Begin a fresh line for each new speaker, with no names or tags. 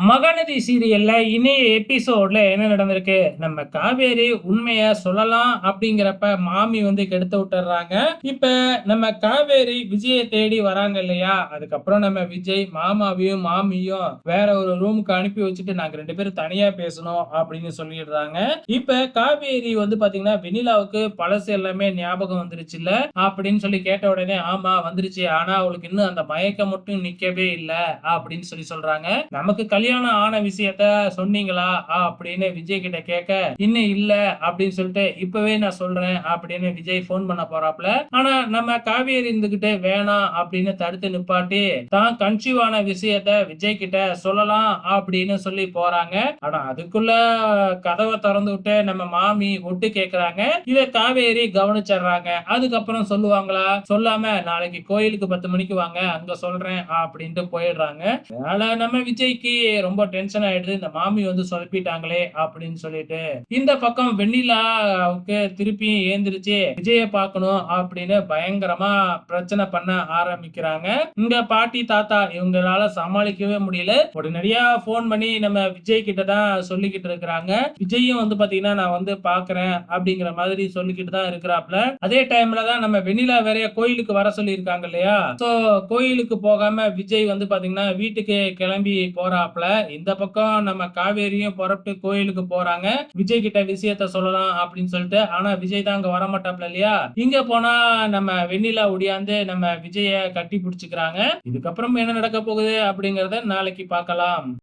மகாநதி சீரியல்ல இனிய எபிசோட்ல என்ன நடந்திருக்கு? நம்ம காவேரி உண்மைய சொல்லலாம் அப்படிங்கிறப்ப மாமி வந்து கெடுத்து விட்டுறாங்க. இப்ப நம்ம காவேரி விஜயை தேடி வராங்க இல்லையா? அதுக்கப்புறம் நம்ம விஜய் மாமாவையும் மாமியும் வேற ஒரு ரூமுக்கு அனுப்பி வச்சுட்டு நாங்க ரெண்டு பேரும் தனியா பேசணும் அப்படின்னு சொல்லிடுறாங்க. இப்ப காவேரி வந்து பாத்தீங்கன்னா வெண்ணிலாவுக்கு பழசு எல்லாமே ஞாபகம் வந்துருச்சு இல்ல? அப்படின்னு சொல்லி கேட்ட உடனே ஆமா வந்துருச்சு. ஆனா அவளுக்கு இன்னும் அந்த மயக்கம் மட்டும் நிக்கவே இல்ல அப்படின்னு சொல்லி சொல்றாங்க. நமக்கு கல்யாணம் ஆன விஷயத்த சொன்னீங்களா? அப்படின்னு விஜய் கிட்ட கேட்க இன்னும் இல்ல அப்படின்னு சொல்லிட்டு இப்பவே நான் சொல்றேன் அப்படின்னு விஜய் போன் பண்ண போறாப்ல ஆனா நம்ம காவேரி இருந்துகிட்டே வேணாம் அப்படின்னு தடுத்து நிப்பாட்டி தான் கன்சீவ் ஆன விஷயத்த விஜய் கிட்ட சொல்லலாம் அப்படின்னு சொல்லி போறாங்க. ஆனா அதுக்குள்ள கதவை திறந்து விட்டு நம்ம மாமி ஒட்டு கேக்குறாங்க. இத காவேரி கவனிச்சிடுறாங்க. அதுக்கப்புறம் சொல்லுவாங்களா சொல்லாம நாளைக்கு கோயிலுக்கு பத்து மணிக்கு வாங்க அங்க சொல்றேன் அப்படின்ட்டு போயிடுறாங்க. அதனால நம்ம விஜய்க்கு ரொம்ப டென்ஷன் ஆயிடுது. இந்த மாமி வந்து சொதப்பிட்டாங்களே அப்படின்னு சொல்லிட்டு. இந்த பக்கம் வெண்ணிலாவுக்கு திருப்பியும் ஏந்திரிச்சு விஜய பார்க்கணும் அப்படின்னு பயங்கரமா பிரச்சனை பண்ண ஆரம்பிக்கிறாங்க. இங்க பாட்டி தாத்தா இவங்களால சமாளிக்கவே முடியல. உடனடியா போன் பண்ணி நம்ம விஜய் கிட்ட தான் சொல்லிக்கிட்டு இருக்கிறாங்க. விஜயும் வந்து பாத்தீங்கன்னா நான் வந்து பாக்குறேன் அப்படிங்கிற மாதிரி சொல்லிக்கிட்டு தான் இருக்கிறாப்ல அதே டைம்ல தான் நம்ம வெண்ணிலா வேறைய கோயிலுக்கு வர சொல்லி இருக்காங்க இல்லையா? சோ கோயிலுக்கு போகாம விஜய் வந்து பாத்தீங்கன்னா வீட்டுக்கு கிளம்பி போறாப்ல இந்த பக்கம் நம்ம காவேரியும் புறப்பட்டு கோயிலுக்கு போறாங்க. விஜய் கிட்ட விஷயத்த சொல்லலாம் அப்படின்னு சொல்லிட்டு. ஆனா விஜய் தான் அங்க வரமாட்டாப்ல இல்லையா? இங்க போனா நம்ம வெண்ணிலா ஒடியாந்து நம்ம விஜய கட்டி பிடிச்சுக்கிறாங்க. இதுக்கப்புறம் என்ன நடக்க போகுது அப்படிங்கறத நாளைக்கு பார்க்கலாம்.